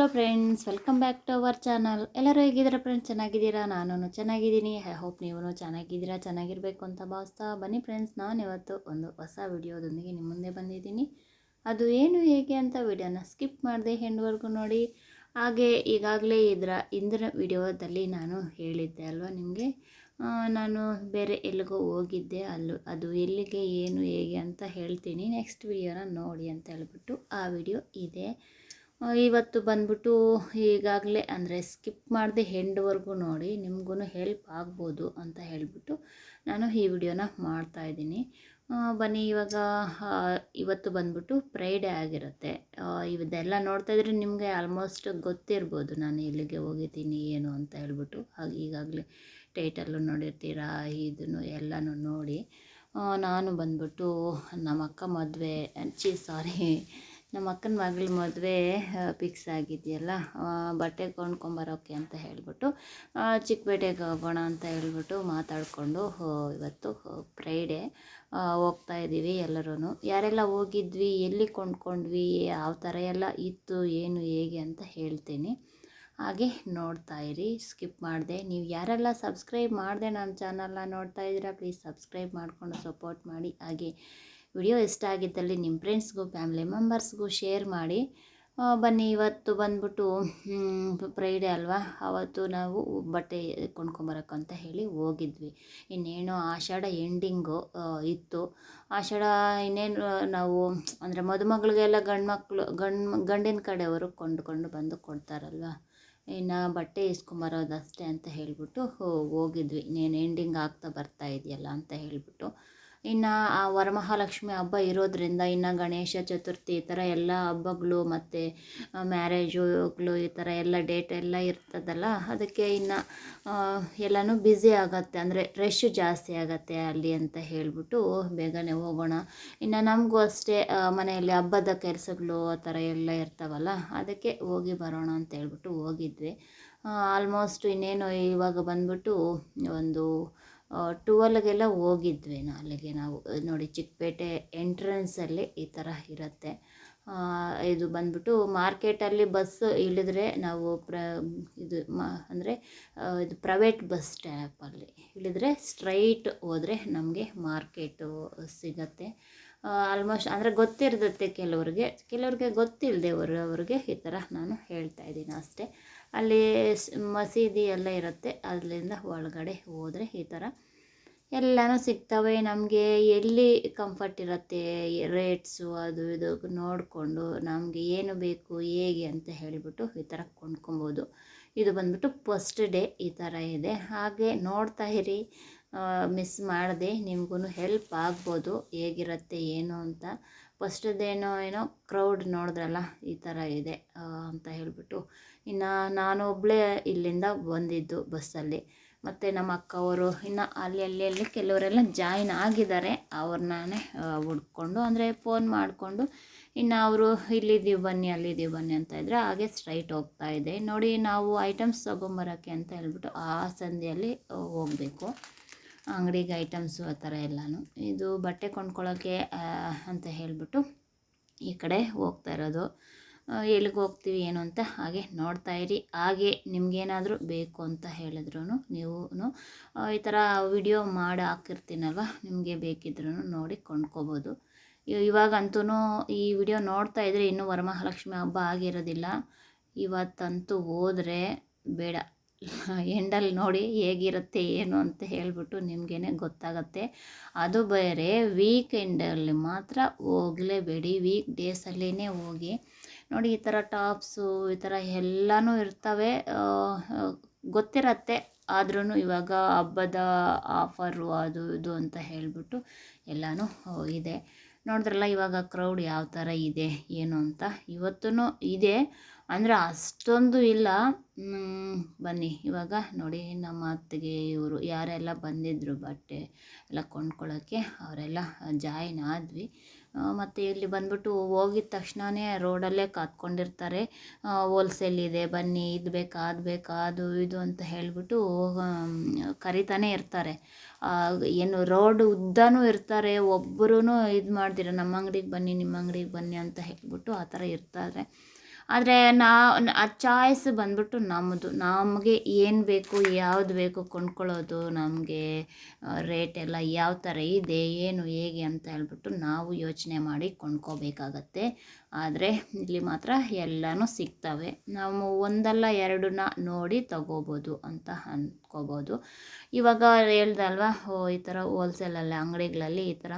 Hello friends welcome back to our channel ಎಲ್ಲರೂ ಹೇಗಿದ್ದೀರಾ friends ಚೆನ್ನಾಗಿದ್ದೀರಾ? ನಾನು ಚೆನ್ನಾಗಿದ್ದೀನಿ. ಐ ಹೋಪ್ ನೀವು ಚೆನ್ನಾಗಿದ್ದೀರಾ, ಚೆನ್ನಾಗಿರಬೇಕು ಅಂತ ಭಾವಿಸ್ತಾ ಬನ್ನಿ ಫ್ರೆಂಡ್ಸ್ ನಾನು ಇವತ್ತು ಒಂದು ಹೊಸ ವಿಡಿಯೋದೊಂದಿಗೆ ನಿಮ್ಮ ಮುಂದೆ ಬಂದಿದ್ದೀನಿ. ಅದು ಏನು, ಹೇಗೆ ಅಂತ ವಿಡಿಯೋನ ಸ್ಕಿಪ್ ಮಾಡಿದೆ ಹೆಂಡ್ವರೆಗೂ ನೋಡಿ. ಹಾಗೆ ಈಗಾಗಲೇ ಇದರ ಇಂದಿನ ವಿಡಿಯೋದಲ್ಲಿ ನಾನು ಹೇಳಿದ್ದೆ ಅಲ್ವಾ ನಿಮಗೆ? ನಾನು ಬೇರೆ ಎಲ್ಲಿಗೋ ಹೋಗಿದ್ದೆ. ಅಲ್ಲೂ ಅದು ಎಲ್ಲಿಗೆ, ಏನು, ಹೇಗೆ ಅಂತ ಹೇಳ್ತೀನಿ. ನೆಕ್ಸ್ಟ್ ವಿಡಿಯೋನ ನೋಡಿ ಅಂತ ಹೇಳ್ಬಿಟ್ಟು ಆ ವಿಡಿಯೋ ಇದೆ. ಇವತ್ತು ಬಂದ್ಬಿಟ್ಟು ಈಗಾಗಲೇ ಅಂದರೆ ಸ್ಕಿಪ್ ಮಾಡದೆ ಹೆಂಡ್ವರೆಗೂ ನೋಡಿ ನಿಮಗೂ ಹೆಲ್ಪ್ ಆಗ್ಬೋದು ಅಂತ ಹೇಳಿಬಿಟ್ಟು ನಾನು ಈ ವಿಡಿಯೋನ ಮಾಡ್ತಾಯಿದ್ದೀನಿ ಬನ್ನಿ ಇವಾಗ ಇವತ್ತು ಬಂದ್ಬಿಟ್ಟು ಫ್ರೈಡೇ ಆಗಿರುತ್ತೆ. ಇದೆಲ್ಲ ನೋಡ್ತಾ ಇದ್ರೆ ನಿಮಗೆ ಆಲ್ಮೋಸ್ಟ್ ಗೊತ್ತಿರ್ಬೋದು ನಾನು ಎಲ್ಲಿಗೆ ಹೋಗಿದ್ದೀನಿ, ಏನು ಅಂತ ಹೇಳ್ಬಿಟ್ಟು. ಹಾಗೆ ಈಗಾಗಲೇ ಟೈಟಲ್ಲು ನೋಡಿರ್ತೀರಾ ಇದನ್ನು ಎಲ್ಲನೂ ನೋಡಿ. ನಾನು ಬಂದ್ಬಿಟ್ಟು ನಮ್ಮ ಅಕ್ಕ ಮದುವೆ ಚಿ ಸಾರಿ ನಮ್ಮ ಅಕ್ಕನ ಮಗಳ ಮದುವೆ ಫಿಕ್ಸ್ ಆಗಿದೆಯಲ್ಲ ಬಟ್ಟೆ ಕೊಂಡ್ಕೊಂಬರೋಕೆ ಅಂತ ಹೇಳಿಬಿಟ್ಟು ಚಿಕ್ಕಪೇಟೆಗೆ ಹೋಗೋಣ ಅಂತ ಹೇಳ್ಬಿಟ್ಟು ಮಾತಾಡಿಕೊಂಡು ಇವತ್ತು ಫ್ರೈಡೇ ಹೋಗ್ತಾ ಇದ್ದೀವಿ ಎಲ್ಲರೂ ಯಾರೆಲ್ಲ ಹೋಗಿದ್ವಿ, ಎಲ್ಲಿ ಕೊಂಡ್ಕೊಂಡ್ವಿ, ಯಾವ ಥರ ಎಲ್ಲ ಇತ್ತು, ಏನು, ಹೇಗೆ ಅಂತ ಹೇಳ್ತೀನಿ. ಹಾಗೆ ನೋಡ್ತಾ ಇರಿ, ಸ್ಕಿಪ್ ಮಾಡಿದೆ. ನೀವು ಯಾರೆಲ್ಲ ಸಬ್ಸ್ಕ್ರೈಬ್ ಮಾಡಿದೆ ನಮ್ಮ ಚಾನಲ್ನ ನೋಡ್ತಾ ಇದ್ದೀರಾ ಪ್ಲೀಸ್ ಸಬ್ಸ್ಕ್ರೈಬ್ ಮಾಡಿಕೊಂಡು ಸಪೋರ್ಟ್ ಮಾಡಿ. ಹಾಗೆ ವಿಡಿಯೋ ಇಷ್ಟ ಆಗಿದ್ದಲ್ಲಿ ನಿಮ್ಮ ಫ್ರೆಂಡ್ಸ್ಗೂ ಫ್ಯಾಮಿಲಿ ಮೆಂಬರ್ಸ್ಗೂ ಶೇರ್ ಮಾಡಿ. ಬನ್ನಿ, ಇವತ್ತು ಬಂದ್ಬಿಟ್ಟು ಫ್ರೈಡೇ ಅಲ್ವಾ? ಅವತ್ತು ನಾವು ಬಟ್ಟೆ ಕೊಂಡ್ಕೊಂಬರಕ್ಕಂತ ಹೇಳಿ ಹೋಗಿದ್ವಿ. ಇನ್ನೇನು ಆಷಾಢ ಎಂಡಿಂಗು ಇತ್ತು. ಆಷಾಢ ಇನ್ನೇನು, ನಾವು, ಅಂದರೆ ಮದುಮಗಳಿಗೆಲ್ಲ ಗಂಡು ಮಕ್ಕಳು ಗಂಡು, ಗಂಡಿನ ಕಡೆಯವರು ಕೊಂಡುಕೊಂಡು ಬಂದು ಕೊಡ್ತಾರಲ್ವ? ಇನ್ನು ಬಟ್ಟೆ ಇಸ್ಕೊಂಬರೋದಷ್ಟೇ ಅಂತ ಹೇಳಿಬಿಟ್ಟು ಹೋಗಿದ್ವಿ. ಇನ್ನೇನು ಎಂಡಿಂಗ್ ಆಗ್ತಾ ಬರ್ತಾ ಇದೆಯಲ್ಲ ಅಂತ ಹೇಳಿಬಿಟ್ಟು. ಇನ್ನು ಆ ವರಮಹಾಲಕ್ಷ್ಮಿ ಹಬ್ಬ ಇರೋದರಿಂದ ಇನ್ನು ಗಣೇಶ ಚತುರ್ಥಿ ಈ ಥರ ಎಲ್ಲ ಹಬ್ಬಗಳು ಮತ್ತು ಮ್ಯಾರೇಜುಗಳು ಈ ಥರ ಎಲ್ಲ ಡೇಟ್ ಎಲ್ಲ ಇರ್ತದಲ್ಲ, ಅದಕ್ಕೆ ಇನ್ನು ಎಲ್ಲನೂ ಬ್ಯುಸಿ ಆಗುತ್ತೆ. ಅಂದರೆ ರಶ್ ಜಾಸ್ತಿ ಆಗುತ್ತೆ ಅಲ್ಲಿ ಅಂತ ಹೇಳಿಬಿಟ್ಟು ಬೇಗನೆ ಹೋಗೋಣ. ಇನ್ನು ನಮಗೂ ಅಷ್ಟೇ ಮನೆಯಲ್ಲಿ ಹಬ್ಬದ ಕೆಲಸಗಳು ಆ ಥರ ಎಲ್ಲ ಇರ್ತಾವಲ್ಲ, ಅದಕ್ಕೆ ಹೋಗಿ ಬರೋಣ ಅಂತ ಹೇಳ್ಬಿಟ್ಟು ಹೋಗಿದ್ವಿ. ಆಲ್ಮೋಸ್ಟ್ ಇನ್ನೇನು ಇವಾಗ ಬಂದ್ಬಿಟ್ಟು ಒಂದು ಟುವೆಲ್ಗೆಲ್ಲ ಹೋಗಿದ್ವಿ ನಾ, ಅಲ್ಲಿಗೆ ನಾವು. ನೋಡಿ, ಚಿಕ್ಕಪೇಟೆ ಎಂಟ್ರೆನ್ಸಲ್ಲಿ ಈ ಥರ ಇರುತ್ತೆ. ಇದು ಬಂದ್ಬಿಟ್ಟು ಮಾರ್ಕೆಟಲ್ಲಿ ಬಸ್ ಇಳಿದ್ರೆ ನಾವು ಪ್ರ, ಇದು ಮಾ, ಅಂದರೆ ಇದು ಪ್ರೈವೇಟ್ ಬಸ್ ಸ್ಟ್ಯಾಪಲ್ಲಿ ಇಳಿದ್ರೆ ಸ್ಟ್ರೈಟ್ ಹೋದರೆ ನಮಗೆ ಮಾರ್ಕೆಟು ಸಿಗುತ್ತೆ. ಆಲ್ಮೋಸ್ಟ್ ಅಂದರೆ ಗೊತ್ತಿರ್ತೈತೆ ಕೆಲವರಿಗೆ. ಕೆಲವ್ರಿಗೆ ಗೊತ್ತಿಲ್ಲದೆ ಅವರವ್ರಿಗೆ ಈ ಥರ ನಾನು ಹೇಳ್ತಾ ಇದ್ದೀನಿ ಅಷ್ಟೇ. ಅಲ್ಲಿ ಮಸೀದಿ ಎಲ್ಲ ಇರುತ್ತೆ. ಅಲ್ಲಿಂದ ಒಳಗಡೆ ಹೋದರೆ ಈ ಥರ ಎಲ್ಲನೂ ಸಿಗ್ತವೆ. ನಮಗೆ ಎಲ್ಲಿ ಕಂಫರ್ಟ್ ಇರುತ್ತೆ ರೇಟ್ಸು ಅದು ಇದು ನೋಡಿಕೊಂಡು ನಮಗೆ ಏನು ಬೇಕು, ಹೇಗೆ ಅಂತ ಹೇಳಿಬಿಟ್ಟು ಈ ಥರ ಕೊಂಡ್ಕೊಬೋದು. ಇದು ಬಂದ್ಬಿಟ್ಟು ಫಸ್ಟ್ ಡೇ ಈ ಥರ ಇದೆ. ಹಾಗೆ ನೋಡ್ತಾ ಇರಿ. ಮಿಸ್ ಮಾಡದೆ ನಿಮಗೂ ಹೆಲ್ಪ್ ಆಗ್ಬೋದು, ಹೇಗಿರುತ್ತೆ, ಏನು ಅಂತ. ಫಸ್ಟದ್ದೇನೋ ಏನೋ ಕ್ರೌಡ್ ನೋಡಿದ್ರಲ್ಲ, ಈ ಥರ ಇದೆ ಅಂತ ಹೇಳಿಬಿಟ್ಟು. ಇನ್ನು ನಾನು ಒಬ್ಬಳೇ ಇಲ್ಲಿಂದ ಬಂದಿದ್ದು ಬಸ್ಸಲ್ಲಿ ಮತ್ತು ನಮ್ಮ ಅಕ್ಕವರು ಇನ್ನು ಅಲ್ಲಿ ಅಲ್ಲಿ ಅಲ್ಲಿ ಕೆಲವರೆಲ್ಲ ಜಾಯಿನ್ ಆಗಿದ್ದಾರೆ. ಅವ್ರನ್ನೇ ಹುಡ್ಕೊಂಡು, ಅಂದರೆ ಫೋನ್ ಮಾಡಿಕೊಂಡು, ಇನ್ನು ಅವರು ಇಲ್ಲಿದ್ದೀವಿ, ಬನ್ನಿ, ಅಲ್ಲಿದ್ದೀವಿ, ಬನ್ನಿ ಅಂತ ಇದ್ದರೆ ಹಾಗೆ ಸ್ಟ್ರೈಟ್ ಹೋಗ್ತಾ ಇದೆ. ನೋಡಿ, ನಾವು ಐಟಮ್ಸ್ ತೊಗೊಂಬರೋಕ್ಕೆ ಅಂತ ಹೇಳ್ಬಿಟ್ಟು ಆ ಸಂಧಿಯಲ್ಲಿ ಹೋಗಬೇಕು. ಅಂಗಡಿಗೆ ಐಟಮ್ಸು ಆ ಥರ ಎಲ್ಲನೂ. ಇದು ಬಟ್ಟೆ ಕೊಂಡ್ಕೊಳ್ಳೋಕ್ಕೆ ಅಂತ ಹೇಳಿಬಿಟ್ಟು ಈ ಕಡೆ ಹೋಗ್ತಾ ಇರೋದು. ಎಲ್ಲಿಗೆ ಹೋಗ್ತೀವಿ ಏನು ಅಂತ ಹಾಗೆ ನೋಡ್ತಾ ಇರಿ. ಹಾಗೆ ನಿಮಗೇನಾದರೂ ಬೇಕು ಅಂತ ಹೇಳಿದ್ರು ನೀವು ಈ ಥರ ವಿಡಿಯೋ ಮಾಡಿ ಹಾಕಿರ್ತೀನಲ್ವ? ನಿಮಗೆ ಬೇಕಿದ್ರೂ ನೋಡಿ ಕೊಂಡ್ಕೋಬೋದು. ಇವಾಗಂತೂ ಈ ವಿಡಿಯೋ ನೋಡ್ತಾ ಇದ್ರೆ ಇನ್ನೂ ವರಮಹಾಲಕ್ಷ್ಮಿ ಹಬ್ಬ ಆಗಿರೋದಿಲ್ಲ. ಇವತ್ತಂತೂ ಹೋದರೆ ಬೇಡ. ಎಂಡಲ್ಲಿ ನೋಡಿ ಹೇಗಿರುತ್ತೆ, ಏನು ಅಂತ ಹೇಳಿಬಿಟ್ಟು ನಿಮಗೇನೆ ಗೊತ್ತಾಗತ್ತೆ. ಅದು ಬೇರೆ ವೀಕೆಂಡಲ್ಲಿ ಮಾತ್ರ ಹೋಗಲೇಬೇಡಿ. ವೀಕ್ ಡೇಸಲ್ಲೇ ಹೋಗಿ. ನೋಡಿ, ಈ ಥರ ಟಾಪ್ಸು ಈ ಥರ ಎಲ್ಲನೂ ಇರ್ತವೆ. ಗೊತ್ತಿರತ್ತೆ. ಆದ್ರೂ ಇವಾಗ ಹಬ್ಬದ ಆಫರು ಅದು ಇದು ಅಂತ ಹೇಳಿಬಿಟ್ಟು ಎಲ್ಲನೂ ಇದೆ. ನೋಡಿದ್ರಲ್ಲ, ಇವಾಗ ಕ್ರೌಡ್ ಯಾವ ಥರ ಇದೆ, ಏನು ಅಂತ. ಇವತ್ತೂ ಇದೆ. ಅಂದರೆ ಅಷ್ಟೊಂದು ಇಲ್ಲ. ಬನ್ನಿ. ಇವಾಗ ನೋಡಿ ನಮ್ಮ ಅತ್ತಿಗೆ ಇವರು ಯಾರೆಲ್ಲ ಬಂದಿದ್ದರು ಬಟ್ಟೆ ಎಲ್ಲ ಕೊಂಡ್ಕೊಳ್ಳೋಕ್ಕೆ ಅವರೆಲ್ಲ ಜಾಯಿನ್ ಆದ್ವಿ. ಮತ್ತು ಇಲ್ಲಿ ಬಂದ್ಬಿಟ್ಟು ಹೋಗಿದ ತಕ್ಷಣವೇ ರೋಡಲ್ಲೇ ಕಾತ್ಕೊಂಡಿರ್ತಾರೆ. ಹೋಲ್ಸೇಲ್ ಇದೆ, ಬನ್ನಿ, ಇದು ಬೇಕಾ, ಅದು ಬೇಕಾ, ಅದು, ಇದು ಅಂತ ಹೇಳಿಬಿಟ್ಟು ಕರಿತಾನೆ ಇರ್ತಾರೆ. ಏನು ರೋಡ್ ಉದ್ದನೂ ಇರ್ತಾರೆ ಒಬ್ಬರೂ ಇದು ಮಾಡ್ತೀರ, ನಮ್ಮ ಅಂಗಡಿಗೆ ಬನ್ನಿ, ನಿಮ್ಮ ಅಂಗಡಿಗೆ ಬನ್ನಿ ಅಂತ ಹೇಳ್ಬಿಟ್ಟು ಆ ಥರ ಇರ್ತಾರೆ. ಆದರೆ ನಾ ಆ ಚಾಯ್ಸ್ ಬಂದ್ಬಿಟ್ಟು ನಮ್ಮದು ನಮಗೆ ಏನು ಬೇಕು, ಯಾವ್ದು ಬೇಕು ಕೊಂಡ್ಕೊಳ್ಳೋದು, ನಮಗೆ ರೇಟ್ ಎಲ್ಲ ಯಾವ ಥರ ಇದೆ, ಏನು, ಹೇಗೆ ಅಂತ ಹೇಳ್ಬಿಟ್ಟು ನಾವು ಯೋಚನೆ ಮಾಡಿ ಕೊಂಡ್ಕೋಬೇಕಾಗತ್ತೆ. ಆದರೆ ಇಲ್ಲಿ ಮಾತ್ರ ಎಲ್ಲನೂ ಸಿಗ್ತವೆ. ನಾವು ಒಂದಲ್ಲ ಎರಡನ್ನ ನೋಡಿ ತಗೋಬೋದು ಅಂತ ಅಂದ್ಕೋಬೋದು ಇವಾಗ ಹೇಳ್ದೆ ಅಲ್ವಾ ಓ, ಈ ಥರ ಹೋಲ್ಸೇಲಲ್ಲಿ ಅಂಗಡಿಗಳಲ್ಲಿ ಈ ಥರ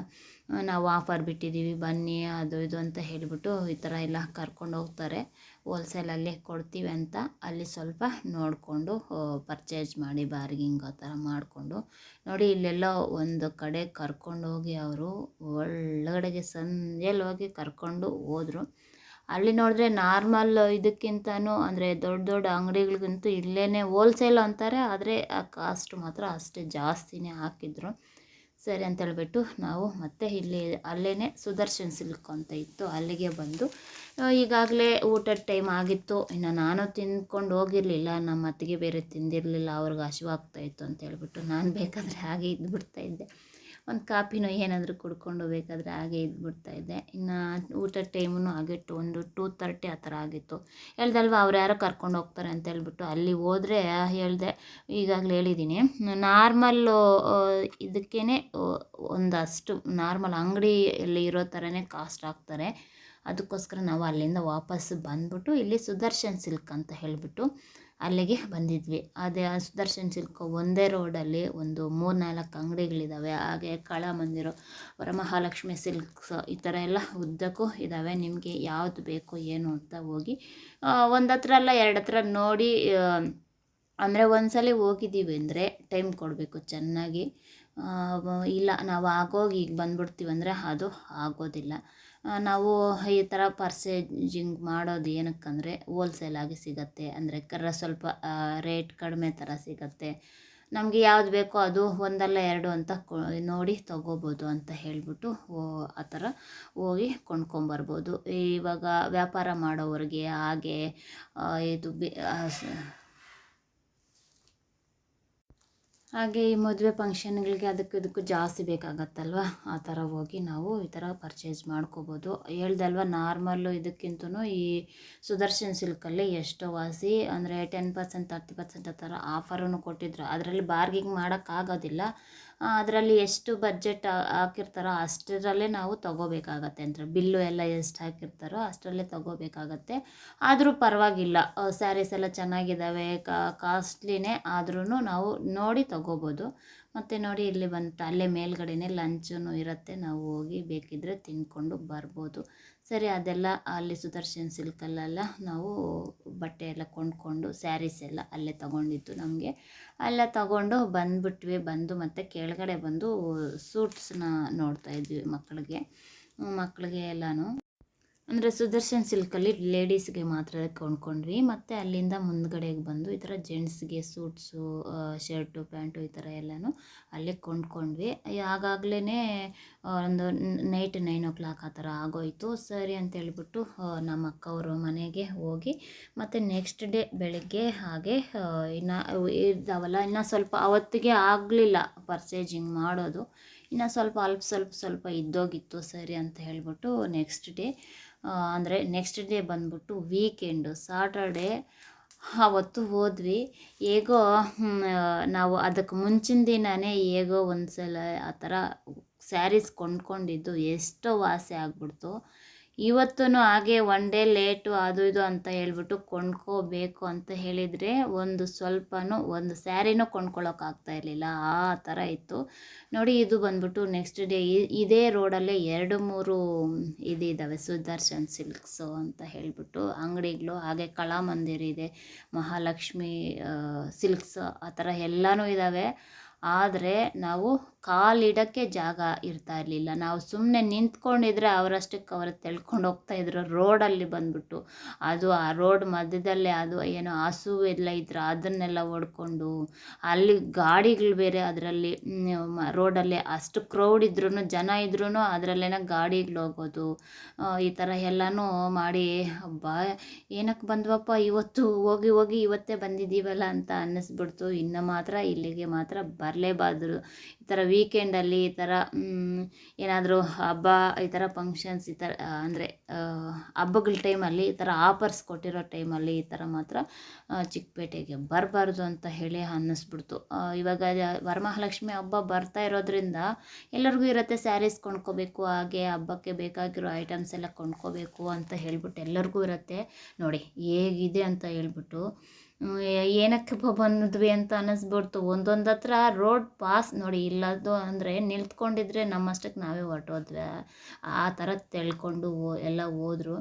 ನಾವು ಆಫರ್ ಬಿಟ್ಟಿದ್ದೀವಿ, ಬನ್ನಿ, ಅದು ಇದು ಅಂತ ಹೇಳಿಬಿಟ್ಟು ಈ ಥರ ಎಲ್ಲ ಕರ್ಕೊಂಡು ಹೋಗ್ತಾರೆ. ಹೋಲ್ಸೇಲಲ್ಲಿ ಕೊಡ್ತೀವಿ ಅಂತ ಅಲ್ಲಿ ಸ್ವಲ್ಪ ನೋಡಿಕೊಂಡು ಪರ್ಚೇಸ್ ಮಾಡಿ ಬಾರ್ಗಿಂಗ್ ಆ ಥರ ಮಾಡಿಕೊಂಡು, ನೋಡಿ ಇಲ್ಲೆಲ್ಲ ಒಂದು ಕಡೆ ಕರ್ಕೊಂಡು ಹೋಗಿ ಅವರು ಒಳಗಡೆಗೆ ಸಂಜೆಯಲ್ಲಿ ಹೋಗಿ ಕರ್ಕೊಂಡು ಹೋದರು. ಅಲ್ಲಿ ನೋಡಿದ್ರೆ ನಾರ್ಮಲ್ ಇದಕ್ಕಿಂತನೂ ಅಂದರೆ ದೊಡ್ಡ ದೊಡ್ಡ ಅಂಗಡಿಗಳಿಗಂತೂ ಇಲ್ಲೇ ಹೋಲ್ಸೇಲ್ ಅಂತಾರೆ, ಆದರೆ ಆ ಕಾಸ್ಟ್ ಮಾತ್ರ ಅಷ್ಟೇ ಜಾಸ್ತಿನೇ ಹಾಕಿದ್ರು. ಸರಿ ಅಂತ ಹೇಳ್ಬಿಟ್ಟು ನಾವು ಮತ್ತೆ ಇಲ್ಲಿ ಅಲ್ಲೇ ಸುದರ್ಶನ್ ಸಿಲ್ಕ್ ಅಂತ ಇತ್ತು, ಅಲ್ಲಿಗೆ ಬಂದು. ಈಗಾಗಲೇ ಊಟದ ಟೈಮ್ ಆಗಿತ್ತು, ಇನ್ನು ನಾನು ತಿಂದ್ಕೊಂಡು ಹೋಗಿರಲಿಲ್ಲ ನಮ್ಮ ಅತ್ತಿಗೆ ಬೇರೆ ತಿಂದಿರಲಿಲ್ಲ, ಅವ್ರಿಗೆ ಹಸಿವಾಗ್ತಾಯಿತ್ತು ಅಂತ ಹೇಳ್ಬಿಟ್ಟು ನಾನು ಬೇಕಾದರೆ ಹಾಗೆ ಇದ್ದುಬಿಡ್ತಾಯಿದ್ದೆ ಒಂದು ಕಾಪಿನೋ ಏನಾದರೂ ಕುಡ್ಕೊಂಡು ಬೇಕಾದರೆ ಹಾಗೆ ಇದ್ಬಿಡ್ತಾ ಇದ್ದೆ. ಇನ್ನು ಊಟದ ಟೈಮೂ ಆಗಿತ್ತು ಒಂದು ಟೂ ತರ್ಟಿ ಆ ಥರ ಆಗಿತ್ತು. ಹೇಳ್ದಲ್ವ, ಅವ್ರು ಯಾರೋ ಕರ್ಕೊಂಡು ಹೋಗ್ತಾರೆ ಅಂತ ಹೇಳ್ಬಿಟ್ಟು ಅಲ್ಲಿ ಹೋದರೆ ಹೇಳಿದೆ, ಈಗಾಗಲೇ ಹೇಳಿದ್ದೀನಿ ನಾರ್ಮಲ್ಲು ಇದಕ್ಕೇ ಒಂದಷ್ಟು ನಾರ್ಮಲ್ ಅಂಗಡಿಯಲ್ಲಿ ಇರೋ ಥರನೇ ಕಾಸ್ಟ್ ಆಗ್ತಾರೆ ಅದಕ್ಕೋಸ್ಕರ ನಾವು ಅಲ್ಲಿಂದ ವಾಪಸ್ ಬಂದ್ಬಿಟ್ಟು ಇಲ್ಲಿ ಸುದರ್ಶನ್ ಸಿಲ್ಕ್ ಅಂತ ಹೇಳಿಬಿಟ್ಟು ಅಲ್ಲಿಗೆ ಬಂದಿದ್ವಿ. ಅದೇ ಸುದರ್ಶನ್ ಸಿಲ್ಕ್ ಒಂದೇ ರೋಡಲ್ಲಿ ಒಂದು ಮೂರು ನಾಲ್ಕು ಅಂಗಡಿಗಳಿದ್ದಾವೆ ಹಾಗೆ ಕಳ ಮಂದಿರು ವರಮಹಾಲಕ್ಷ್ಮಿ ಸಿಲ್ಕ್ಸ್ ಈ ಥರ ಎಲ್ಲ ಉದ್ದಕ್ಕೂ ಇದ್ದಾವೆ ನಿಮಗೆ ಯಾವುದು ಬೇಕು, ಏನು ಅಂತ ಹೋಗಿ ಒಂದು ಹತ್ರ ಅಲ್ಲ ಎರಡು ಹತ್ರ ನೋಡಿ ಅಂದರೆ ಒಂದ್ಸಲ ಹೋಗಿದ್ದೀವಿ ಅಂದರೆ ಟೈಮ್ ಕೊಡಬೇಕು ಚೆನ್ನಾಗಿ. ಇಲ್ಲ, ನಾವು ಆಗೋಗಿ ಈಗ ಬಂದ್ಬಿಡ್ತೀವಿ ಅಂದರೆ ಅದು ಆಗೋದಿಲ್ಲ. ನಾವು ಈ ಥರ ಪರ್ಸೇಜಿಂಗ್ ಮಾಡೋದು ಏನಕ್ಕಂದರೆ ಹೋಲ್ಸೇಲಾಗಿ ಸಿಗುತ್ತೆ. ಅಂದರೆ ಕರ ಸ್ವಲ್ಪ ರೇಟ್ ಕಡಿಮೆ ಥರ ಸಿಗುತ್ತೆ. ನಮಗೆ ಯಾವ್ದು ಬೇಕೋ ಅದು ಒಂದಲ್ಲ ಎರಡು ಅಂತ ನೋಡಿ ತೊಗೋಬೋದು ಅಂತ ಹೇಳಿಬಿಟ್ಟು ಆ ಥರ ಹೋಗಿ ಕೊಂಡ್ಕೊಂಬರ್ಬೋದು. ಇವಾಗ ವ್ಯಾಪಾರ ಮಾಡೋವ್ರಿಗೆ ಹಾಗೆ ಇದು ಬಿ ಹಾಗೆ ಈ ಮದುವೆ ಫಂಕ್ಷನ್ಗಳಿಗೆ ಅದಕ್ಕೆ ಇದಕ್ಕೂ ಜಾಸ್ತಿ ಬೇಕಾಗತ್ತಲ್ವ? ಆ ಥರ ಹೋಗಿ ನಾವು ಈ ಥರ ಪರ್ಚೇಸ್ ಮಾಡ್ಕೋಬೋದು. ಹೇಳ್ದಲ್ವ ನಾರ್ಮಲ್ಲು ಇದಕ್ಕಿಂತನೂ ಈ ಸುದರ್ಶನ್ ಸಿಲ್ಕಲ್ಲಿ ಎಷ್ಟೋ ವಾಸಿ, ಅಂದರೆ ಟೆನ್ ಪರ್ಸೆಂಟ್ ತರ್ಟಿ ಪರ್ಸೆಂಟ್ ಆ ಥರ ಆಫರನ್ನು ಕೊಟ್ಟಿದ್ರು. ಅದರಲ್ಲಿ ಬಾರ್ಗಿಂಗ್ ಮಾಡೋಕ್ಕಾಗೋದಿಲ್ಲ. ಅದರಲ್ಲಿ ಎಷ್ಟು ಬಜೆಟ್ ಹಾಕಿರ್ತಾರೋ ಅಷ್ಟರಲ್ಲೇ ನಾವು ತೊಗೋಬೇಕಾಗತ್ತೆ. ಅಂದರೆ ಬಿಲ್ಲು ಎಲ್ಲ ಎಷ್ಟು ಹಾಕಿರ್ತಾರೋ ಅಷ್ಟರಲ್ಲೇ ತೊಗೋಬೇಕಾಗತ್ತೆ. ಆದರೂ ಪರವಾಗಿಲ್ಲ. ಸ್ಯಾರೀಸ್ ಎಲ್ಲ ಚೆನ್ನಾಗಿದ್ದಾವೆ ಕಾಸ್ಟ್ಲಿನೇ ಆದ್ರೂ ನಾವು ನೋಡಿ ತೊಗೋಬೋದು. ಮತ್ತು ನೋಡಿ ಇಲ್ಲಿ ಬಂತು, ಅಲ್ಲೇ ಮೇಲ್ಗಡೆನೇ ಲಂಚೂ ಇರುತ್ತೆ, ನಾವು ಹೋಗಿ ಬೇಕಿದ್ದರೆ ತಿಂದ್ಕೊಂಡು ಬರ್ಬೋದು. ಸರಿ, ಅದೆಲ್ಲ ಅಲ್ಲಿ ಸುದರ್ಶನ್ ಸಿಲ್ಕಲ್ಲೆಲ್ಲ ನಾವು ಬಟ್ಟೆ ಎಲ್ಲ ಕೊಂಡ್ಕೊಂಡು ಸ್ಯಾರೀಸ್ ಎಲ್ಲ ಅಲ್ಲೇ ತೊಗೊಂಡಿದ್ದು ನಮಗೆ. ಅಲ್ಲೇ ತೊಗೊಂಡು ಬಂದುಬಿಟ್ವಿ, ಬಂದು ಮತ್ತು ಕೆಳಗಡೆ ಬಂದು ಸೂಟ್ಸ್ನ ನೋಡ್ತಾಯಿದ್ವಿ ಮಕ್ಕಳಿಗೆ. ಮಕ್ಕಳಿಗೆ ಎಲ್ಲನೂ. ಅಂದರೆ ಸುದರ್ಶನ್ ಸಿಲ್ಕಲ್ಲಿ ಲೇಡೀಸ್ಗೆ ಮಾತ್ರ ಕೊಂಡ್ಕೊಂಡ್ವಿ. ಮತ್ತು ಅಲ್ಲಿಂದ ಮುಂದ್ಗಡೆಗೆ ಬಂದು ಈ ಥರ ಜೆಂಟ್ಸ್ಗೆ ಸೂಟ್ಸು ಶರ್ಟು ಪ್ಯಾಂಟು ಈ ಥರ ಎಲ್ಲನೂ ಅಲ್ಲೇ ಕೊಂಡ್ಕೊಂಡ್ವಿ. ಆಗಾಗಲೇ ಒಂದು ನೈಟ್ ನೈನ್ ಓ ಕ್ಲಾಕ್ ಆ ಥರ ಆಗೋಯಿತು. ಸರಿ ಅಂತ ಹೇಳ್ಬಿಟ್ಟು ನಮ್ಮ ಅಕ್ಕವರು ಮನೆಗೆ ಹೋಗಿ, ಮತ್ತು ನೆಕ್ಸ್ಟ್ ಡೇ ಬೆಳಗ್ಗೆ ಹಾಗೆ ಇನ್ನು ಇದ್ದಾವಲ್ಲ ಇನ್ನು ಸ್ವಲ್ಪ ಅವತ್ತಿಗೆ ಆಗಲಿಲ್ಲ ಪರ್ಚೇಜಿಂಗ್ ಮಾಡೋದು. ಇನ್ನು ಸ್ವಲ್ಪ ಅಲ್ಪ ಸ್ವಲ್ಪ ಸ್ವಲ್ಪ ಇದ್ದೋಗಿತ್ತು ಸರಿ ಅಂತ ಹೇಳಿಬಿಟ್ಟು ನೆಕ್ಸ್ಟ್ ಡೇ ಅಂದರೆ ನೆಕ್ಸ್ಟ್ ಡೇ ಬಂದ್ಬಿಟ್ಟು ವೀಕೆಂಡು ಸಾಟರ್ಡೇ ಆವತ್ತು ಹೋದ್ವಿ. ಹೇಗೋ ನಾವು ಅದಕ್ಕೆ ಮುಂಚಿನ ದಿನವೇ ಹೇಗೋ ಒಂದು ಸಲ ಆ ಥರ ಸ್ಯಾರೀಸ್ ಕೊಂಡ್ಕೊಂಡಿದ್ದು ಎಷ್ಟೋ ವಾಸಿ ಆಗ್ಬಿಡ್ತು. ಇವತ್ತೂ ಹಾಗೆ ಒನ್ ಡೇ ಲೇಟು ಅದು ಇದು ಅಂತ ಹೇಳ್ಬಿಟ್ಟು ಕೊಂಡ್ಕೋಬೇಕು ಅಂತ ಹೇಳಿದರೆ ಒಂದು ಸ್ವಲ್ಪನೂ ಒಂದು ಸ್ಯಾರಿನೂ ಕೊಂಡ್ಕೊಳ್ಳೋಕ್ಕಾಗ್ತಾ ಇರಲಿಲ್ಲ. ಆ ಥರ ಇತ್ತು. ನೋಡಿ ಇದು ಬಂದ್ಬಿಟ್ಟು ನೆಕ್ಸ್ಟ್ ಡೇ ಇದೇ ರೋಡಲ್ಲೇ ಎರಡು ಮೂರು ಇದಿದ್ದಾವೆ ಸುದರ್ಶನ್ ಸಿಲ್ಕ್ಸು ಅಂತ ಹೇಳಿಬಿಟ್ಟು ಅಂಗಡಿಗಳು, ಹಾಗೆ ಕಲಾಮಂದಿರ ಇದೆ ಮಹಾಲಕ್ಷ್ಮಿ ಸಿಲ್ಕ್ಸ್ ಆ ಥರ ಎಲ್ಲನೂ ಇದ್ದಾವೆ ಆದರೆ ನಾವು ಕಾಲಿಡೋಕ್ಕೆ ಜಾಗ ಇರ್ತಾ ಇರಲಿಲ್ಲ. ನಾವು ಸುಮ್ಮನೆ ನಿಂತ್ಕೊಂಡಿದ್ರೆ ಅವರಷ್ಟಕ್ಕೆ ಅವರು ತೆಳ್ಕೊಂಡು ಹೋಗ್ತಾಯಿದ್ರು ರೋಡಲ್ಲಿ ಬಂದ್ಬಿಟ್ಟು ಅದು ಆ ರೋಡ್ ಮಧ್ಯದಲ್ಲೇ ಅದು ಏನೋ ಹಸು ಎಲ್ಲ ಇದ್ರೆ. ಅದನ್ನೆಲ್ಲ ಓಡಿಕೊಂಡು ಅಲ್ಲಿ ಗಾಡಿಗಳು ಬೇರೆ ಅದರಲ್ಲಿ ರೋಡಲ್ಲಿ ಅಷ್ಟು ಕ್ರೌಡ್ ಇದ್ರೂ ಜನ ಇದ್ರೂ ಅದರಲ್ಲೇನೋ ಗಾಡಿಗಳು ಹೋಗೋದು. ಈ ಥರ ಎಲ್ಲನೂ ಮಾಡಿ ಹಬ್ಬ ಏನಕ್ಕೆ ಬಂದ್ವಪ್ಪ? ಇವತ್ತು ಹೋಗಿ ಹೋಗಿ ಇವತ್ತೇ ಬಂದಿದ್ದೀವಲ್ಲ ಅಂತ ಅನ್ನಿಸ್ಬಿಡ್ತು. ಇನ್ನು ಮಾತ್ರ ಇಲ್ಲಿಗೆ ಮಾತ್ರ ಬರ ಬರಲೇಬಾರ್ದು. ಈ ಥರ ವೀಕೆಂಡಲ್ಲಿ ಈ ಥರ ಏನಾದರೂ ಹಬ್ಬ, ಈ ಥರ ಫಂಕ್ಷನ್ಸ್ ಈ ಥರ, ಅಂದರೆ ಹಬ್ಬಗಳ ಟೈಮಲ್ಲಿ ಈ ಥರ ಆಫರ್ಸ್ ಕೊಟ್ಟಿರೋ ಟೈಮಲ್ಲಿ ಈ ಥರ ಮಾತ್ರ ಚಿಕ್ಕಪೇಟೆಗೆ ಬರಬಾರ್ದು ಅಂತ ಹೇಳಿ ಅನ್ನಿಸ್ಬಿಡ್ತು. ಇವಾಗ ವರಮಹಾಲಕ್ಷ್ಮಿ ಹಬ್ಬ ಬರ್ತಾ ಇರೋದ್ರಿಂದ ಎಲ್ಲರಿಗೂ ಇರುತ್ತೆ ಸ್ಯಾರೀಸ್ ಕೊಂಡ್ಕೋಬೇಕು, ಹಾಗೆ ಹಬ್ಬಕ್ಕೆ ಬೇಕಾಗಿರೋ ಐಟಮ್ಸ್ ಎಲ್ಲ ಕೊಂಡ್ಕೋಬೇಕು ಅಂತ ಹೇಳ್ಬಿಟ್ಟು ಎಲ್ಲರಿಗೂ ಇರುತ್ತೆ. ನೋಡಿ, ಹೇಗಿದೆ ಅಂತ ಹೇಳ್ಬಿಟ್ಟು ಏನಕ್ಕೆ ಬಂದ್ವಿ ಅಂತ ಅನ್ನಿಸ್ಬಿಡ್ತು. ಒಂದೊಂದು ಹತ್ರ ರೋಡ್ ಪಾಸ್ ನೋಡಿ ಇಲ್ಲದು ಅಂದರೆ ನಿಲ್ತ್ಕೊಂಡಿದ್ರೆ ನಮ್ಮಷ್ಟಕ್ಕೆ ನಾವೇ ಹೊರಟೋದ್ವಿ. ಆ ಥರ ತೆಳ್ಕೊಂಡು ಎಲ್ಲ ಹೋದ್ರು.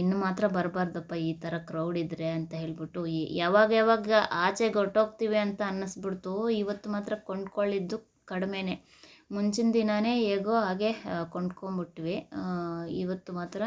ಇನ್ನು ಮಾತ್ರ ಬರಬಾರ್ದಪ್ಪ ಈ ಥರ ಕ್ರೌಡ್ ಇದ್ದರೆ ಅಂತ ಹೇಳ್ಬಿಟ್ಟು ಯಾವಾಗ ಯಾವಾಗ ಆಚೆಗೆ ಹೊರ್ಟೋಗ್ತೀವಿ ಅಂತ ಅನ್ನಿಸ್ಬಿಡ್ತು. ಇವತ್ತು ಮಾತ್ರ ಕೊಂಡ್ಕೊಳ್ಳಿದ್ದು ಕಡಿಮೆನೇ. ಮುಂಚಿನ ದಿನವೇ ಹೇಗೋ ಹಾಗೆ ಕೊಂಡ್ಕೊಂಬಿಟ್ವಿ ಇವತ್ತು ಮಾತ್ರ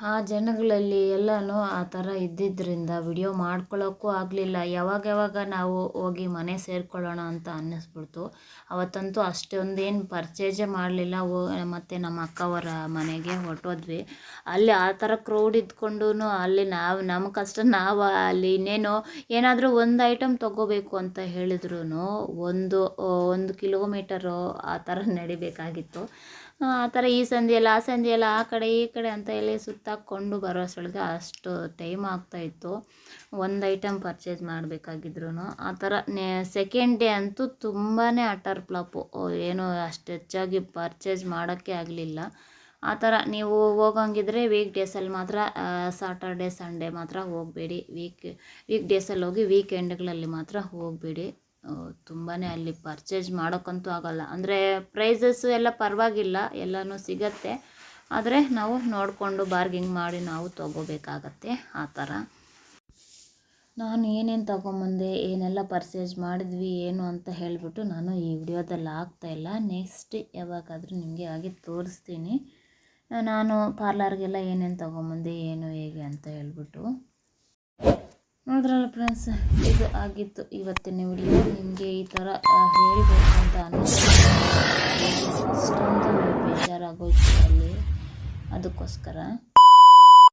ಆ ಜನಗಳಲ್ಲಿ ಎಲ್ಲನೂ ಆ ಥರ ಇದ್ದಿದ್ದರಿಂದ ವಿಡಿಯೋ ಮಾಡ್ಕೊಳ್ಳೋಕ್ಕೂ ಆಗಲಿಲ್ಲ. ಯಾವಾಗ ಯಾವಾಗ ನಾವು ಹೋಗಿ ಮನೆ ಸೇರ್ಕೊಳ್ಳೋಣ ಅಂತ ಅನ್ನಿಸ್ಬಿಡ್ತು. ಅವತ್ತಂತೂ ಅಷ್ಟೊಂದೇನು ಪರ್ಚೇಸೇ ಮಾಡಲಿಲ್ಲ. ಓ, ಮತ್ತು ನಮ್ಮ ಅಕ್ಕವರ ಮನೆಗೆ ಹೊರಟೋದ್ವಿ. ಅಲ್ಲಿ ಆ ಥರ ಕ್ರೌಡ್ ಇದ್ಕೊಂಡು ಅಲ್ಲಿ ನಾವು ನಮ್ಮ ಕಷ್ಟ ನಾವು ಅಲ್ಲಿ ಇನ್ನೇನು ಏನಾದರೂ ಒಂದು ಐಟಮ್ ತೊಗೋಬೇಕು ಅಂತ ಹೇಳಿದ್ರು ಒಂದು ಒಂದು ಕಿಲೋಮೀಟರು ಆ ಥರ ನಡಿಬೇಕಾಗಿತ್ತು. ಆ ಥರ ಈ ಸಂಧಿಯಲ್ಲ ಆ ಸಂಧಿಯಲ್ಲ ಆ ಕಡೆ, ಈ ಕಡೆ ಅಂತ ಹೇಳಿ ಸುತ್ತಾಕೊಂಡು ಬರೋ ಅಷ್ಟೊಳಗೆ ಅಷ್ಟು ಟೈಮ್ ಆಗ್ತಾಯಿತ್ತು ಒಂದು ಐಟಮ್ ಪರ್ಚೇಸ್ ಮಾಡಬೇಕಾಗಿದ್ರು ಆ ಥರ ನೆ ಸೆಕೆಂಡ್ ಡೇ ಅಂತೂ ತುಂಬಾ ಅಟರ್ ಫ್ಲಾಪು ಏನು ಅಷ್ಟು ಹೆಚ್ಚಾಗಿ ಪರ್ಚೇಸ್ ಮಾಡೋಕ್ಕೆ ಆಗಲಿಲ್ಲ. ಆ ಥರ ನೀವು ಹೋಗಂಗಿದ್ರೆ ವೀಕ್ ಡೇಸಲ್ಲಿ ಮಾತ್ರ ಸಾಟರ್ಡೆ ಸಂಡೇ ಮಾತ್ರ ಹೋಗಬೇಡಿ. ವೀಕ್ ವೀಕ್ ಡೇಸಲ್ಲಿ ಹೋಗಿ ವೀಕೆಂಡ್ಗಳಲ್ಲಿ ಮಾತ್ರ ಹೋಗಬೇಡಿ. ತುಂಬಾ ಅಲ್ಲಿ ಪರ್ಚೇಸ್ ಮಾಡೋಕ್ಕಂತೂ ಆಗೋಲ್ಲ. ಅಂದರೆ ಪ್ರೈಸಸ್ಸು ಎಲ್ಲ ಪರವಾಗಿಲ್ಲ, ಎಲ್ಲನೂ ಸಿಗತ್ತೆ. ಆದರೆ ನಾವು ನೋಡಿಕೊಂಡು ಬಾರ್ಗಿಂಗ್ ಮಾಡಿ ನಾವು ತೊಗೋಬೇಕಾಗತ್ತೆ ಆ ಥರ ನಾನು ಏನೇನು ತೊಗೊಂಬಂದೆ, ಏನೆಲ್ಲ ಪರ್ಚೇಸ್ ಮಾಡಿದ್ವಿ, ಏನು ಅಂತ ಹೇಳಿಬಿಟ್ಟು ನಾನು ಈ ವಿಡಿಯೋದಲ್ಲಿ ಆಗ್ತಾಯಿಲ್ಲ ನೆಕ್ಸ್ಟ್ ಯಾವಾಗಾದರೂ ನಿಮಗೆ ಆಗಿ ತೋರಿಸ್ತೀನಿ. ನಾನು ಪಾರ್ಲರ್ಗೆಲ್ಲ ಏನೇನು ತೊಗೊಂಬಂದೆ, ಏನು ಹೇಗೆ ಅಂತ ಹೇಳ್ಬಿಟ್ಟು. ನೋಡಿದ್ರಲ್ಲ ಫ್ರೆಂಡ್ಸ್ ಇದು ಆಗಿತ್ತು ಇವತ್ತಿನ ವಿಡಿಯೋ ನಿಮಗೆ ಈ ಥರ ಹೇಳಬೇಕು ಅಂತ ಅನ್ನಿಸ್ತು ಅಷ್ಟೊಂದು ಬೇಜಾರಾಗೋಯ್ತು ಅಲ್ಲಿ. ಅದಕ್ಕೋಸ್ಕರ.